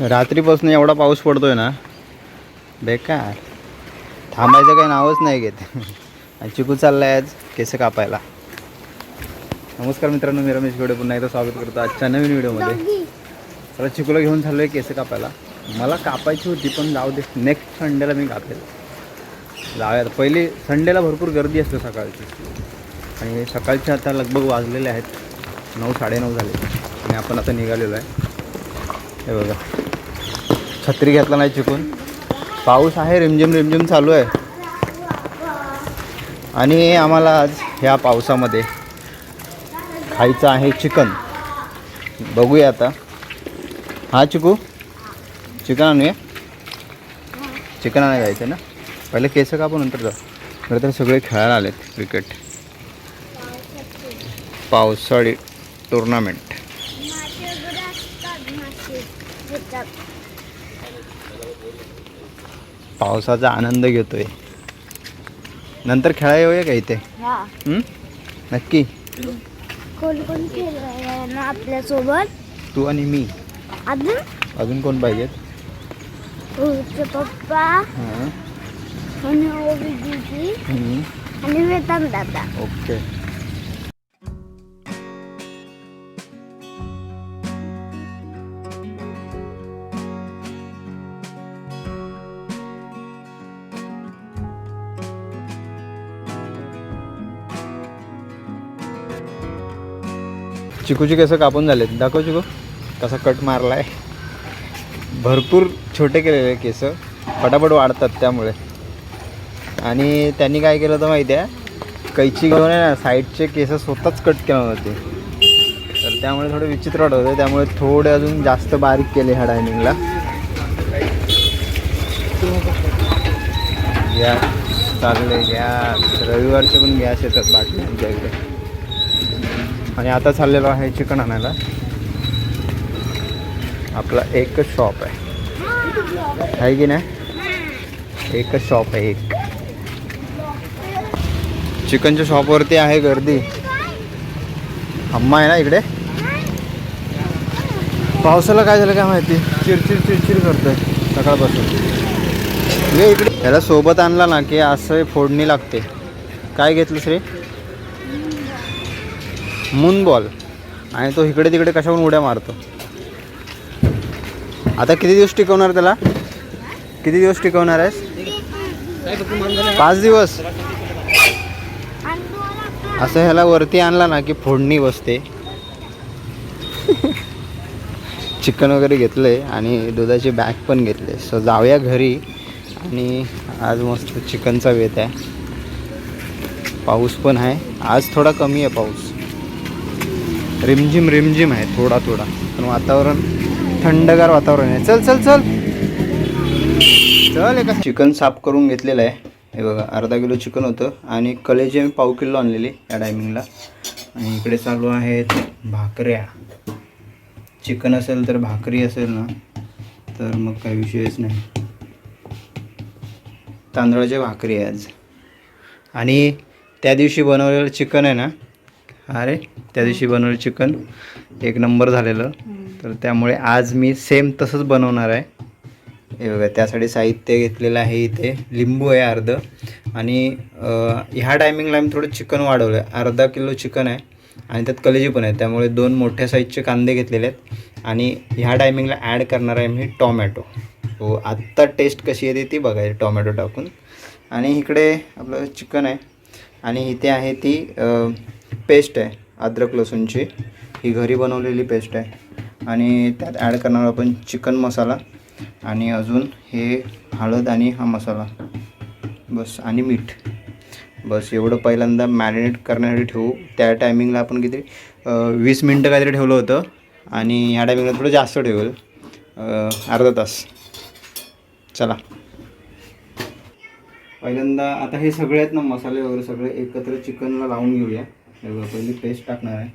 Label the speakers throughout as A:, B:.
A: रात्रीपासून एवढा पाऊस पडतोय ना बेकार. थांबायचं काही नावच नाही घेत. आणि चिकू चाललाय आज केस कापायला. नमस्कार मित्रांनो मी रमेश गोडे. पुन्हा एकदा स्वागत करतो आजच्या नवीन व्हिडिओमध्ये. तर चिकूला घेऊन चाललो आहे केस कापायला. मला कापायची होती पण जाऊ दे नेक्स्ट संडेला मी कापेल. जाऊयात पहिली संडेला भरपूर गर्दी असते सकाळची. आणि सकाळचे आता लगभग वाजलेले आहेत. नऊ साडेनऊ झाले. आणि आपण आता निघालेलो आहे. हे बघा. छत्री घेतला नाही चिकून. पाऊस आहे रिमझिम रिमझिम चालू आहे. आणि आम्हाला आज ह्या पावसामध्ये खायचं आहे चिकन. बघूया आता. हा चिकू? चिकन आणूया. चिकन आणायला जायचं ना? पहिले केस कापू नंतर जा खरं तर सगळे खेळायला आलेत क्रिकेट. पावसाळी टुर्नामेंट पावसाचा आनंद घेतोय. नंतर खेळायला येऊया का इथे? हं? नक्की.
B: कोण कोण ना आपल्यासोबत?
A: तू आणि मी.
B: अजून?
A: अजून कोण पाहिजेत?
B: पप्पा.
A: हां.
B: आणि
A: हं.
B: आणि वेतन दादा.
A: ओके. चिकूची केस कापून झालेत. दाखव चिकू कसा कट मारला आहे भरपूर छोटे केलेले केस पटापट वाढतात त्यामुळे. आणि त्यांनी काय केलं होतं माहिती आहे कैची घेऊन आहे ना साईडचे केस स्वतःच कट केले होते. तर त्यामुळे थोडं विचित्र वाटत होते. त्यामुळे थोडे अजून जास्त बारीक केले ह्या डायनिंगला. गॅस चालले गॅस. रविवारचे पण गॅस येतात बाटल्या आमच्या इकडे. आणि आता चाललेलो आहे चिकन आणायला. आपला एकच शॉप आहे. आहे की नाही? एकच शॉप आहे एक. चिकनच्या शॉपवरती आहे गर्दी. अम्मा आहे ना इकडे? पावसाला काय झालं काय माहिती? चिरचिर चिरचिर करतोय सकाळपासून. इकडे. त्याला सोबत आणला ना की असं फोडणी लागते. काय घेतलं श्री? Moon ball. आणि तो इकडे तिकडे कशावरून उड्या मारतो. आता किती दिवस टिकवणार त्याला? किती दिवस टिकवणार आहेस? पाच दिवस. असं ह्याला वरती आणला ना की फोडणी बसते. चिकन वगैरे घेतले आणि दुधाची बॅग पण घेतले सो जाऊया घरी आणि आज मस्त चिकनचा वेत आहे. पाऊस पण आहे. आज थोडा कमी आहे पाऊस. रिमझिम रिमझिम आहे थोडा थोडा. पण वातावरण थंडगार वातावरण आहे. चल चल चल. चल एका चिकन साफ करून घेतलेलं आहे. हे बघा अर्धा किलो चिकन होतं. आणि कलेजी मी पाव किलो आणलेली या टायमिंगला आणि इकडे चालू आहेत भाकऱ्या. चिकन असेल तर भाकरी असेल ना तर मग काही विषयच नाही. तांदळाच्या भाकरी आहे आज. आणि त्या दिवशी बनवलेलं चिकन आहे ना अरे त्या दिवशी बनवलं चिकन एक नंबर झालेलं. तर त्यामुळे आज मी सेम तसंच बनवणार आहे. हे बघा त्यासाठी साहित्य घेतलेलं आहे इथे. लिंबू आहे अर्ध. आणि ह्या टायमिंगला मी थोडं चिकन वाढवलं आहे अर्धा किलो चिकन आहे. आणि त्यात कलेजी पण आहे. त्यामुळे दोन मोठ्या साईजचे कांदे घेतलेले आहेत. आणि ह्या टायमिंगला ॲड करणार आहे मी टॉमॅटो हो आत्ता टेस्ट कशी येते ती बघायची टॉमॅटो टाकून. आणि इकडे आपलं चिकन आहे. आणि इथे आहे ती पेस्ट आहे अद्रक लसूणची. ही घरी बनवलेली पेस्ट आहे. आणि त्यात ॲड करणार आपण चिकन मसाला आणि अजून हे हळद आणि हा मसाला. बस आणि मीठ. बस एवढं पहिल्यांदा मॅरिनेट करण्यासाठी ठेवू. त्या टायमिंगला आपण किती वीस मिनटं काहीतरी ठेवलं होतं. आणि ह्या टायमिंगला थोडं जास्त ठेवलं. अर्धा तास. चला. पहिल्यांदा आता हे सगळे आहेत ना मसाले वगैरे सगळे एकत्र चिकनला लावून घेऊया. हे बघा पहिली पेस्ट टाकणार आहे.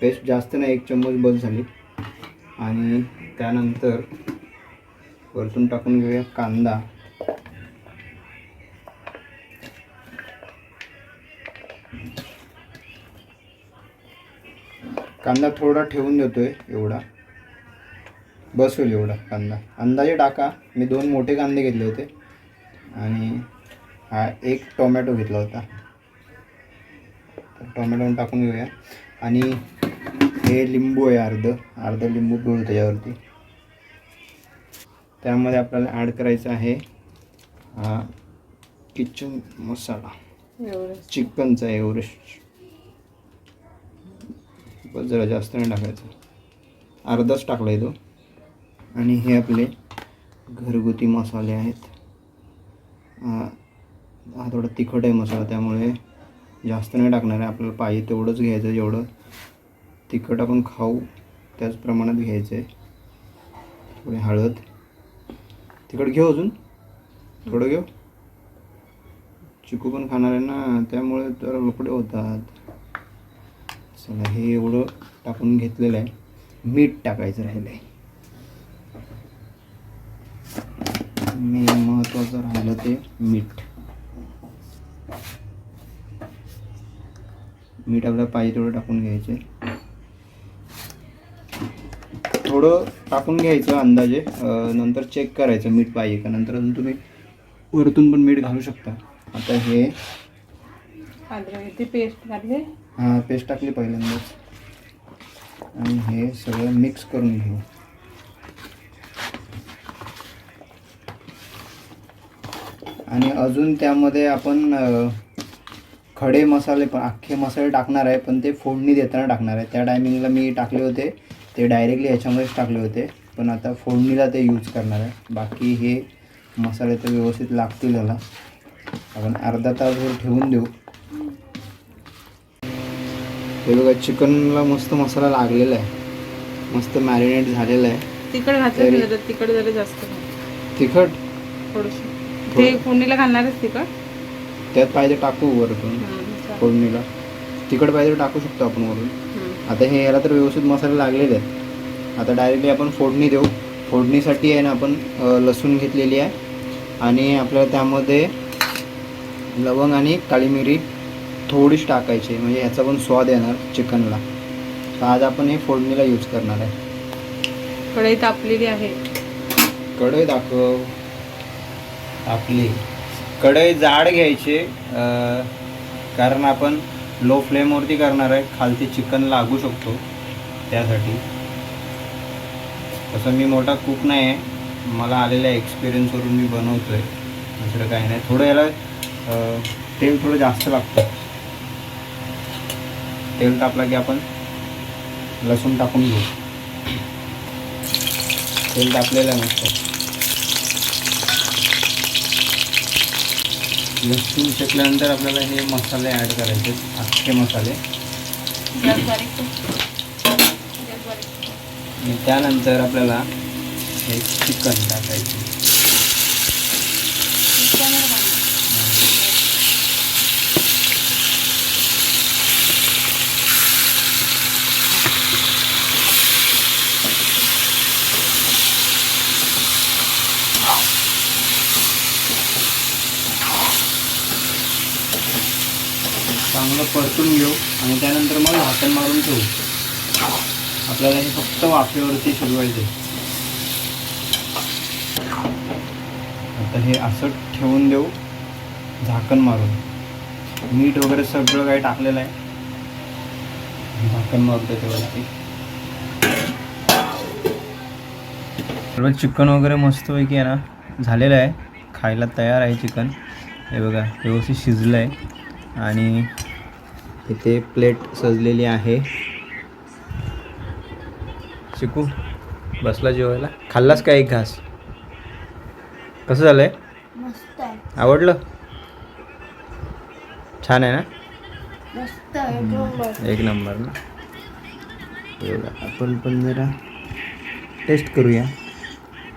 A: पेस्ट जास्त नाही एक चम्मच बस झाली. आणि त्यानंतर वरतून टाकून घेऊया कांदा. कांदा थोडा ठेवून देतोय एवढा. बस होईल एवढा कांदा. अंदाजे टाका. मी दोन मोठे कांदे घेतले होते. आणि हा एक टोमॅटो घेतला होता. टोमॅटो टाकून घेऊया. आणि हे लिंबू आहे अर्ध. अर्ध लिंबू पिळू त्याच्यावरती. त्यामध्ये आपल्याला ॲड करायचा आहे हा किचन मसाला. चिकनचा एव्हरेस्ट. जरा जास्त नाही टाकायचं. अर्धाच टाकला आहे तो. आणि हे आपले घरगुती मसाले आहेत. हा थोडा तिखट आहे मसाला त्यामुळे जास्त नाही टाकणार आहे. आपल्याला पाहिजे तेवढंच घ्यायचं आहे जेवढं तिखट आपण खाऊ त्याच प्रमाणात घ्यायचं आहे. थोडी हळद. तिखट घेऊ अजून? थोडं घेऊ? चिकू पण खाणार आहे ना त्यामुळे तर लोकडे होतात. चला हे एवढं टाकून घेतलेलं आहे. मीठ टाकायचं राहिलं आहे मेन महत्त्वाचं राहिलं ते मीठ. मीठ आपल्याला पाहिजे तेवढं टाकून घ्यायचे. थोडं टाकून घ्यायचं अंदाजे नंतर चेक करायचं मीठ पाहिजे का नंतर अजून तुम्ही वरतून पण मीठ घालू शकता. आता हे
C: पेस्ट घातली.
A: हा पेस्ट टाकली पहिल्यांदाच. आणि हे सगळं मिक्स करून घेऊ. आणि अजून त्यामध्ये आपण खडे मसाले पण अख्खे मसाले टाकणार आहे पण ते फोडणी देताना टाकणार आहे. त्या टायमिंगला मी टाकले होते. ते डायरेक्टली याच्यामध्येच टाकले होते. पण आता फोडणीला ते यूज करणार आहे. बाकी हे मसाले तर व्यवस्थित लागतील याला. आपण अर्धा तासभर ठेवून देऊ. हे बघा चिकनला मस्त मसाला लागलेला आहे. मस्त मॅरिनेट झालेला आहे.
C: तिखट घातलं तिखट जरा जास्त.
A: तिखट?
C: थोडंसं. ते फोडणीला घालणारच तिखट.
A: त्यात पाहिजे टाकू वरतून. फोडणीला. तिखट पाहिजे टाकू शकतो आपण वरून. आता हे याला तर व्यवस्थित मसाले लागलेले आहेत. आता डायरेक्टली आपण फोडणी देऊ. फोडणीसाठी आहे ना आपण लसूण घेतलेली आहे. आणि आपल्याला त्यामध्ये लवंग आणि काळी मिरी थोडीच टाकायची म्हणजे ह्याचा पण स्वाद येणार चिकनला. तर आज आपण हे फोडणीला यूज करणार आहे.
C: कढई तापलेली आहे.
A: कढई दाखव. आपली. कढई जाड घ्यायचे कारण आपण लो फ्लेमवरती करणार आहे खालती चिकन लागू शकतो त्यासाठी. तसं मी मोठा कुक नाही आहे मला आलेल्या एक्सपिरियन्सवरून मी बनवतो आहे दुसरं काही नाही. थोडं याला तेल थोडं जास्त लागतं. तेल तापला की आपण लसूण टाकून घेऊ. तेल टाकलेलं आहे लसूण शेकल्यानंतर आपल्याला हे मसाले ॲड करायचे अख्खे मसाले. आणि त्यानंतर आपल्याला हे चिकन टाकायचे. चांगलं परतून घेऊ आणि त्यानंतर मग झाकण मारून ठेवू. आपल्याला हे फक्त वाफेवरती शिजवायचे आता हे असं ठेवून देऊ झाकण मारून. मीठ वगैरे सगळं काही टाकलेलं आहे. झाकण मारू त्याच्यावरती सर्व चिकन वगैरे मस्तपैकी आहे ना झालेलं आहे. खायला तयार आहे चिकन. हे बघा व्यवस्थित शिजलं आहे आणि इथे प्लेट सजलेली आहे. चिकू बसला जेवायला. खाल्लास का एक घास? कसं झालं आहे. आवडलं? छान आहे ना?
B: एक नंबर.
A: एक नंबर ना? आपण पण जरा टेस्ट करूया.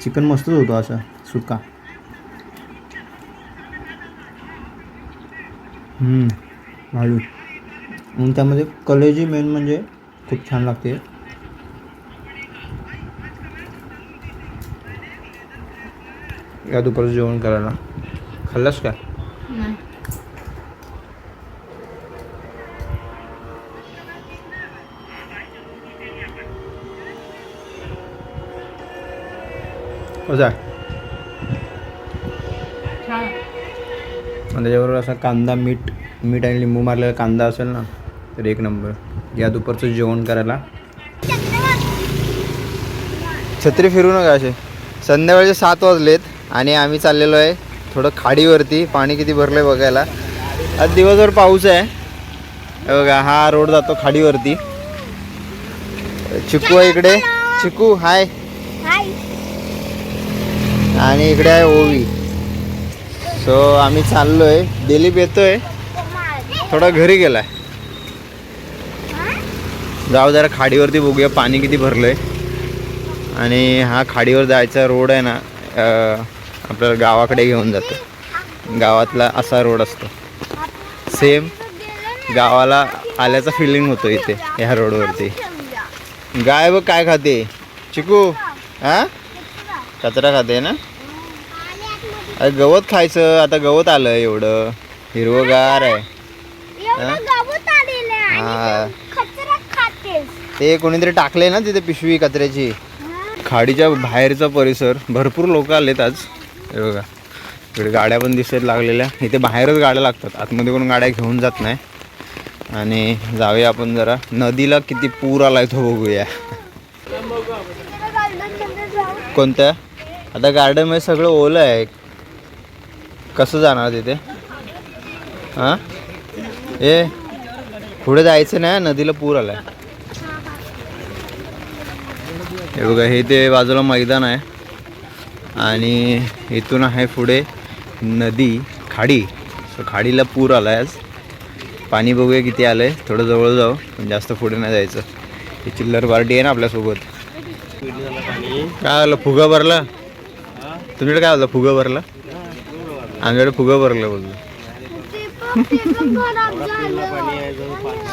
A: चिकन मस्तच होतो असं सुका. हम्म, भाजून मग त्यामध्ये कलेजी मेन म्हणजे खूप छान लागते. या दुपारचं जेवण करायला. खाल्लास का. कसा आणि त्याच्याबरोबर असा कांदा मीठ मीठ आणि लिंबू मारलेला कांदा असेल ना तर एक नंबर. या दुपारचं जेवण करायला. छत्री फिरू नका असे. संध्याकाळचे सात वाजलेत आणि आम्ही चाललेलो आहे थोडं खाडीवरती. पाणी किती भरलं आहे बघायला. आज दिवसभर पाऊस आहे. हे बघा हा रोड जातो खाडीवरती. चिकू आहे इकडे. चिकू हाय.
B: हाय.
A: आणि इकडे आहे ओवी. सो आम्ही चाललोय. दिलीप येतोय. थोडा घरी गेलाय. जाऊ जरा खाडीवरती बघूया पाणी किती भरलंय. आणि हा खाडीवर जायचा रोड आहे ना आपल्याला गावाकडे घेऊन जातो. गावातला असा रोड असतो. सेम गावाला आल्याचा फिलिंग होतो इथे ह्या रोडवरती. गाय बघ काय खाते. चिकू हा कचरा खाते ना? अरे गवत खायचं आता गवत आलं एवढं. हिरवगार आहे.
B: आहे.
A: हा. ते कोणीतरी टाकले ना तिथे पिशवी कचऱ्याची. खाडीच्या बाहेरचा परिसर. भरपूर लोक आलेत आज. हे बघा. इकडे गाड्या पण दिसत लागलेल्या. इथे बाहेरच गाड्या लागतात. आतमध्ये कोण गाड्या घेऊन जात नाही. आणि जाऊया आपण जरा. नदीला किती पूर आलाय तो बघूया. कोणत्या? आता गार्डनमध्ये सगळं ओलं आहे. कसं जाणार तिथे? हां? ए पुढे जायचं नाही. नदीला पूर आलाय. हे बघा हे ते बाजूला मैदान आहे. आणि इथून आहे पुढे नदी खाडी. सो खाडीला पूर आला आहे आज. पाणी बघूया किती आलं आहे थोडं जवळ जाऊ पण जास्त पुढे नाही जायचं. ही चिल्लर पार्टी आहे ना आपल्यासोबत. काय आलं? फुगा भरला? तुमच्याकडे काय होतं फुगा भरला? आमच्याकडे फुगा भरलं
B: झालं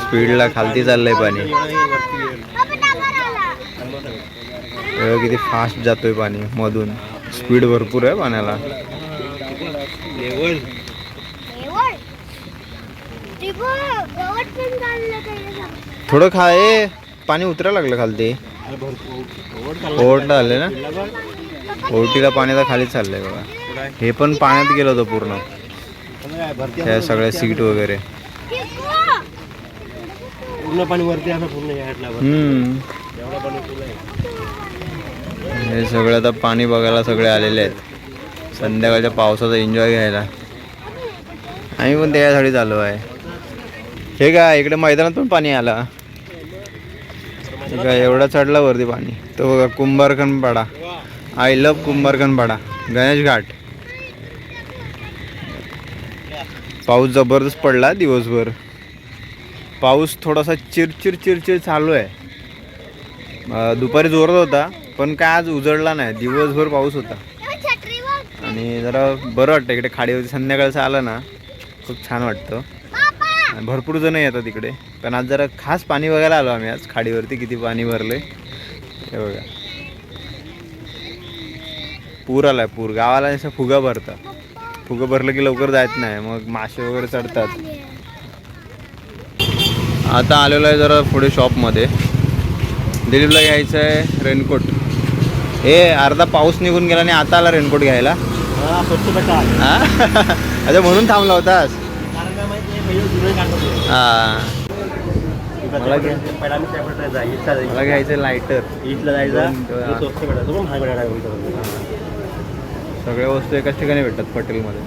A: स्पीडला खालती चाललंय पाणी. बघ किती फास्ट जातोय पाणी मधून. स्पीड भरपूर आहे पाण्याला. थोडं खाय पाणी उतरायला लागलं खालती. ओढलं आले ना? ओटीला पाणी तर खाली चाललंय बघा. हे पण पाण्यात गेलं होतं पूर्ण. त्या सगळ्या सीट वगैरे.
D: पूर्ण पाणी वरती पूर्ण यायला
A: हम्म
D: एवढा पाणी फुल आहे
A: हे सगळं आता पाणी बघायला सगळे आलेले आहेत. संध्याकाळच्या पावसाचा एन्जॉय घ्यायला. आम्ही पण त्यासाठी चालू आहे. हे काय इकडे मैदानात पण पाणी आलं. काय एवढा चढला वरती पाणी. तो बघा कुंभारखंड पाडा आय लव कुंभारखंड पाडा गणेश घाट. पाऊस जबरदस्त पडला दिवसभर. पाऊस थोडासा चिरचिर चिरचिर चालू आहे. दुपारी जोरात होता. पण काय आज उजळला नाही. दिवसभर पाऊस होता. आणि जरा बरं वाटतं इकडे खाडीवरती संध्याकाळचं आलं ना खूप छान वाटतं. भरपूर जण येतात इकडे. पण आज जरा खास पाणी बघायला आलो आम्ही आज खाडीवरती किती पाणी भरले हे बघा. पूर आलाय पूर. गावाला असं फुगा भरतात. फुगं भरलं की लवकर जात नाही. मग मासे वगैरे चढतात. आता आलेलो आहे जरा पुढे शॉपमध्ये दिलीपला घ्यायचं आहे रेनकोट. हे अर्धा पाऊस निघून गेला आणि आता आला रेनकोट घ्यायला? अच्छा म्हणून थांबला होतास. हा. मला घ्यायचं लायटर
D: ईस्टला जायचं?
A: सगळ्या वस्तू एकाच ठिकाणी भेटतात पटेलमध्ये.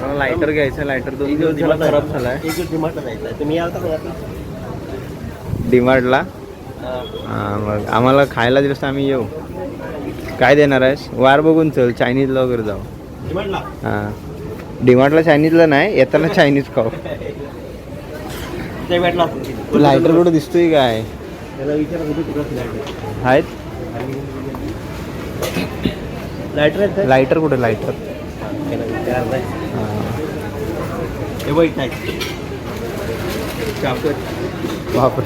A: मला लायटर घ्यायचं लायटर दोन दिवस झाला खराब झालाय.
D: डिमार्टला तर
A: आम्हाला खायला दिवस आम्ही येऊ. काय देणार आहेस? वार बघून चल चायनीजला वगैरे जाऊ. हां. डिमार्टला चायनीजला नाही येताना चायनीज खाऊ. लायटर कुठं दिसतोय काय? आहेत?
D: लायटर
A: लायटर कुठे? लायटर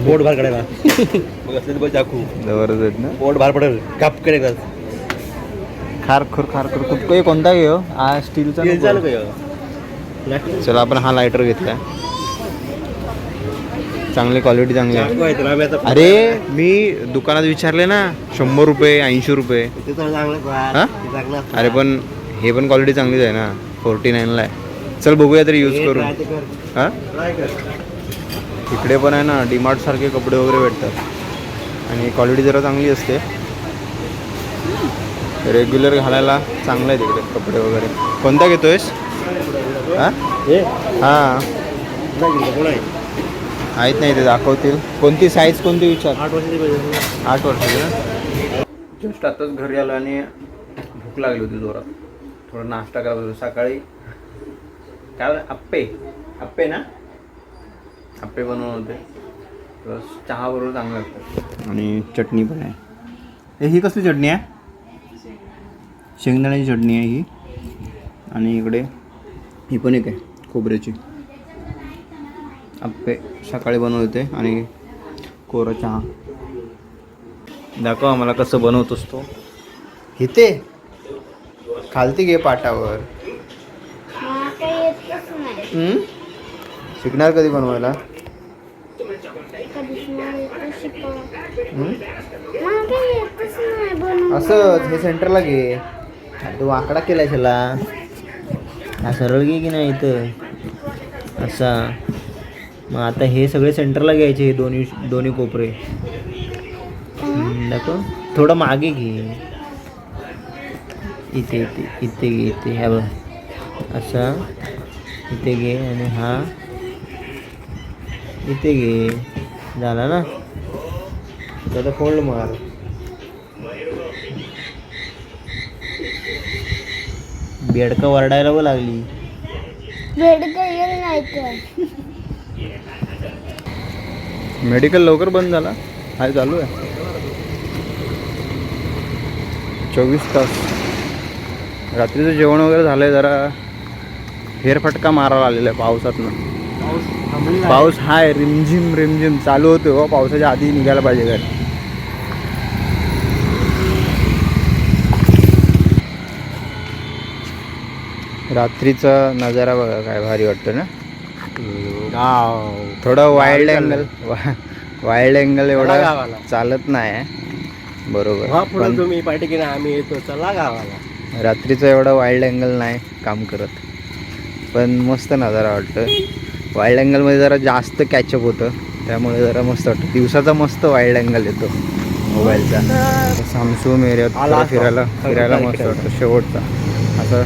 D: पोट बाहेर काढायला.
A: जबरदस्त ना?
D: पोट बाहेर पडेल. काप करेल
A: खारखोर खारखोर. खूप काही कोणता घेऊ हा स्टीलचा.
D: चालू
A: आपण हा लायटर घेतला. चांगली क्वालिटी चांगली. आहे अरे मी दुकानात विचारले ना शंभर रुपये ऐंशी रुपये. हा? अरे पण हे पण क्वालिटी चांगलीच आहे ना. फोर्टी नाईनला आहे. चल बघूया तरी यूज
D: कर.
A: हां. इकडे पण आहे ना डीमार्ट सारखे कपडे वगैरे भेटतात. आणि क्वालिटी जरा चांगली असते. रेग्युलर घालायला चांगलं आहे तिकडे कपडे वगैरे. कोणता घेतोयस? हां?
D: हे?
A: हां? आहेत नाही ते दाखवतील. कोणती साईज कोणती विचार?
D: आठ वर्षाची पाहिजे.
A: आठ वर्षाची ना? जस्ट आताच घरी आलो आणि भूक लागली होती जोरात. थोडा नाश्ता करत होतो सकाळी काय? अप्पे अप्पे ना? अप्पे बनवून होते. प्लस चहा बरोबर चांगलं लागतं. आणि चटणी पण आहे. ही कसली चटणी आहे? शेंगदाण्याची चटणी आहे ही. आणि इकडे ही पण एक आहे खोबऱ्याची. अप्पे सकाळी बनवते आणि कोरा चहा. दाखव आम्हाला कसं बनवतोस तो. इथे. खालती घे पाटावर? शिकणार कधी बनवायला? असंच हे सेंटरला घे. तू वाकडा केला त्याला हा सरळ घे की नाही इथं? असा. मग आता हे सगळे सेंटरला घ्यायचे हे दोन्ही दोन्ही कोपरे. दाखव. थोडं मागे घे. इथे इथे इथे घे इथे. ह्या बघ. असा. इथे घे आणि हा. इथे घे. झाला ना? तर फोल्ड मार. बेडका वरडायला व लागली. मेडिकल लवकर बंद झाला. हाय चालू आहे. चोवीस तास. रात्रीचं जेवण वगैरे झालंय जरा फेरफटका मारायला आलेला आहे पावसातनं.
D: आहे.
A: पाऊस हाय रिमझिम रिमझिम. चालू होते हो पावसाच्या आधी निघायला पाहिजे घरी. रात्रीचा नजारा बघा काय भारी वाटतं ना.
D: गाव.
A: थोडं वाईल्ड अँगल वाईल्ड अँगल एवढा. चालत नाही. बरोबर.
D: तुम्ही आम्ही येतो. चला गावाला.
A: रात्रीचं एवढं वाईल्ड अँगल नाही काम करत. पण मस्त नजारा वाटतं. वाईल्ड अँगलमध्ये जरा जास्त कॅचअप होतं. त्यामुळे जरा मस्त वाटतं. दिवसाचा मस्त वाईल्ड अँगल येतो मोबाईलचा सामसूम एरियात. फिरायला फिरायला मस्त. वाटतं. शेवटचा. असं.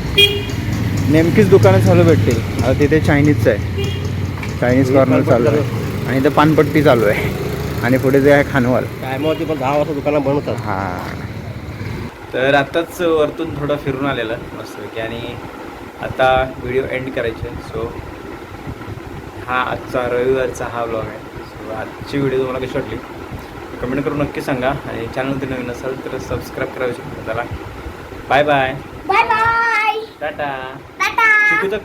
A: नेमकीच दुकानं चालू भेटतील. आता तिथे चायनीजचं आहे. चायनीज कॉर्नर चालू आहे. आणि इथं पानपट्टी चालू आहे. आणि पुढे जे आहे खानवाल.
D: टायमावरती पण दहा वाजता दुकानं बनवतात
A: हां. तर आत्ताच वरतून थोडं फिरून आलेलं मस्तपैकी आणि आता व्हिडिओ एंड करायचे. सो हा आजचा रविवारचा हा व्लॉग आहे. सो आजची व्हिडिओ तुम्हाला कशी वाटली? कमेंट करून नक्की सांगा. आणि चॅनल तुम्ही नवीन असाल तर सबस्क्राईब शकता त्याला bye bye
B: bye bye tata.
A: Tata.